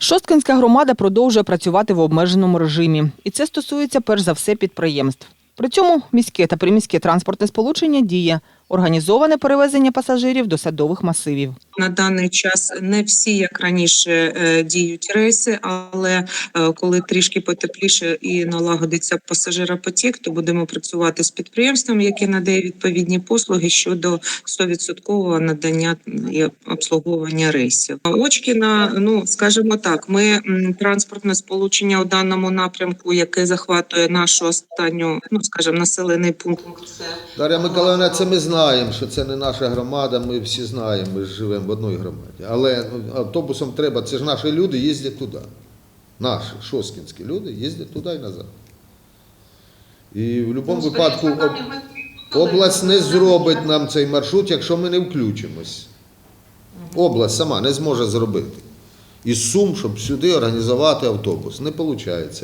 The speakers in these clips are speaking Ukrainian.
Шосткинська громада продовжує працювати в обмеженому режимі, і це стосується перш за все підприємств. При цьому міське та приміське транспортне сполучення діє, організоване перевезення пасажирів до садових масивів. На даний час не всі, як раніше, е, діють рейси, але е, коли трішки потепліше і налагодиться пасажиропотік, то будемо працювати з підприємством, яке надає відповідні послуги щодо 100% надання і обслуговування рейсів. Очкіна, ну скажімо так, ми транспортне сполучення у даному напрямку, яке захватує нашу останню, ну скажімо, населений пункт. Дар'я Миколаївна, це ми знаємо, що це не наша громада, ми всі знаємо, ми живемо в одній громаді. Але ну, автобусом треба, це ж наші люди їздять туди. Наші, шоскінські люди їздять туди і назад. І в будь-якому випадку об- область не зробить нам цей маршрут, якщо ми не включимось. Область сама не зможе зробити. Із сум, щоб сюди організувати автобус. Не виходить.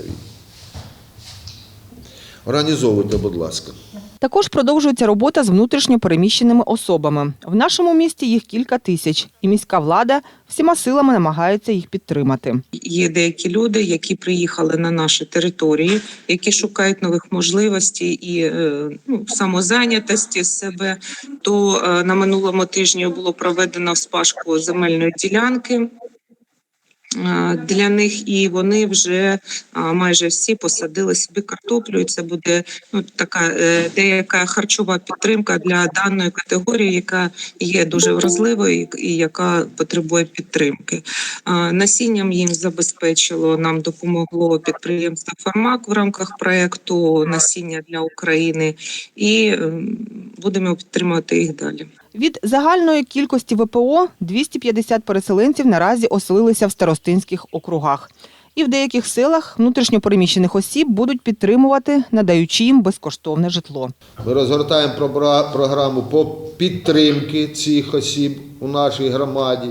Організовуйте, будь ласка. Також продовжується робота з внутрішньо переміщеними особами. В нашому місті їх кілька тисяч, і міська влада всіма силами намагається їх підтримати. Є деякі люди, які приїхали на наші території, які шукають нових можливостей і е, ну, самозайнятості себе. То е, на минулому тижні було проведено вспашку земельної ділянки. Для них і вони вже майже всі посадили собі картоплю. І це буде ну така е, деяка харчова підтримка для даної категорії, яка є дуже вразливою і- і яка потребує підтримки. Насінням їм забезпечило нам допомогло підприємство Фармак в рамках проекту насіння для України, і ем, будемо підтримувати їх далі. Від загальної кількості ВПО 250 переселенців наразі оселилися в старостинських округах. І в деяких селах внутрішньопереміщених осіб будуть підтримувати, надаючи їм безкоштовне житло. Ми розгортаємо програму по підтримки цих осіб у нашій громаді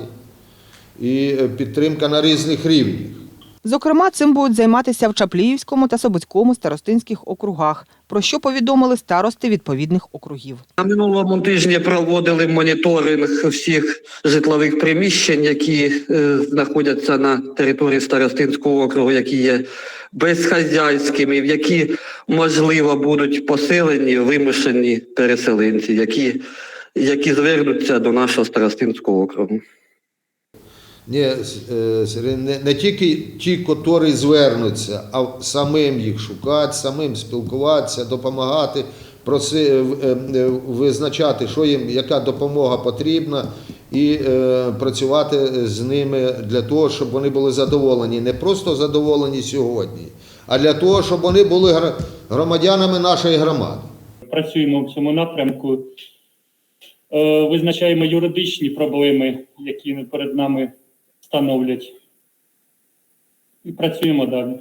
і е, підтримка на різних рівнях. Зокрема, цим будуть займатися в Чапліївському та Собоцькому старостинських округах, про що повідомили старости відповідних округів. На минулому тижні проводили моніторинг всіх житлових приміщень, які е, знаходяться на території Старостинського округу, які є безхазяйськими, в які можливо будуть поселені вимушені переселенці, які, які звернуться до нашого Старостинського округу. Е, не, не тільки ті, котрі звернуться, а самим їх шукати, самим спілкуватися, допомагати, проси, е, е, визначати, що їм, яка допомога потрібна, і е, працювати з ними для того, щоб вони були задоволені. Не просто задоволені сьогодні, а для того, щоб вони були громадянами нашої громади. працюємо в цьому напрямку, визначаємо юридичні проблеми, які перед нами становлять, і працюємо далі.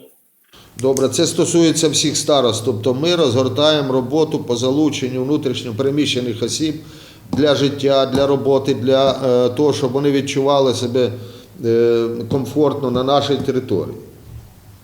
Добре, це стосується всіх старост. Тобто ми розгортаємо роботу по залученню внутрішньо переміщених осіб для життя, для роботи, для е, того, щоб вони відчували себе е, комфортно на нашій території.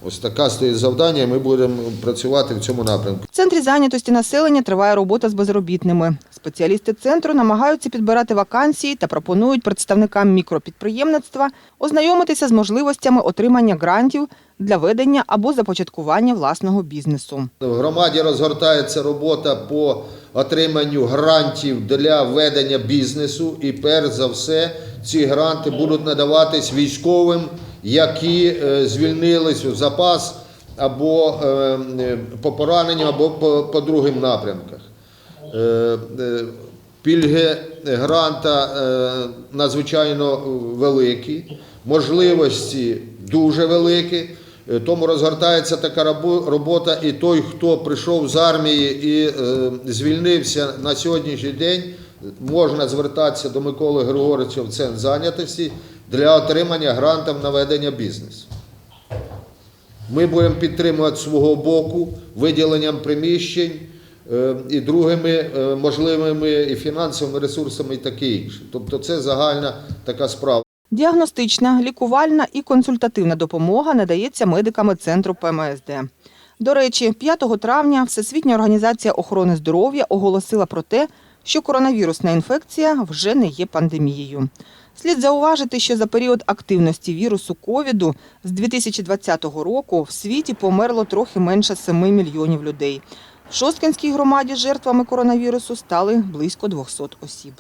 Ось така стоїть завдання, і ми будемо працювати в цьому напрямку. В центрі зайнятості населення триває робота з безробітними. Спеціалісти центру намагаються підбирати вакансії та пропонують представникам мікропідприємництва ознайомитися з можливостями отримання грантів для ведення або започаткування власного бізнесу. В громаді розгортається робота по отриманню грантів для ведення бізнесу, і перш за все ці гранти будуть надаватись військовим, які е, звільнились у запас або е, е, по пораненню, або по, по другим напрямках. Пільги гранта надзвичайно великі, можливості дуже великі. Тому розгортається така робота, і той, хто прийшов з армії і звільнився на сьогоднішній день, можна звертатися до Миколи Григоровича в центр зайнятості для отримання грантів на ведення бізнесу. Ми будемо підтримувати свого боку виділенням приміщень е, і другими е, можливими і фінансовими ресурсами, і таке інше. Тобто це загальна така справа. Діагностична, лікувальна і консультативна допомога надається медиками центру ПМСД. До речі, 5 травня Всесвітня організація охорони здоров'я оголосила про те, що коронавірусна інфекція вже не є пандемією. Слід зауважити, що за період активності вірусу ковіду з 2020 року в світі померло трохи менше 7 мільйонів людей. В Шосткинській громаді жертвами коронавірусу стали близько 200 осіб.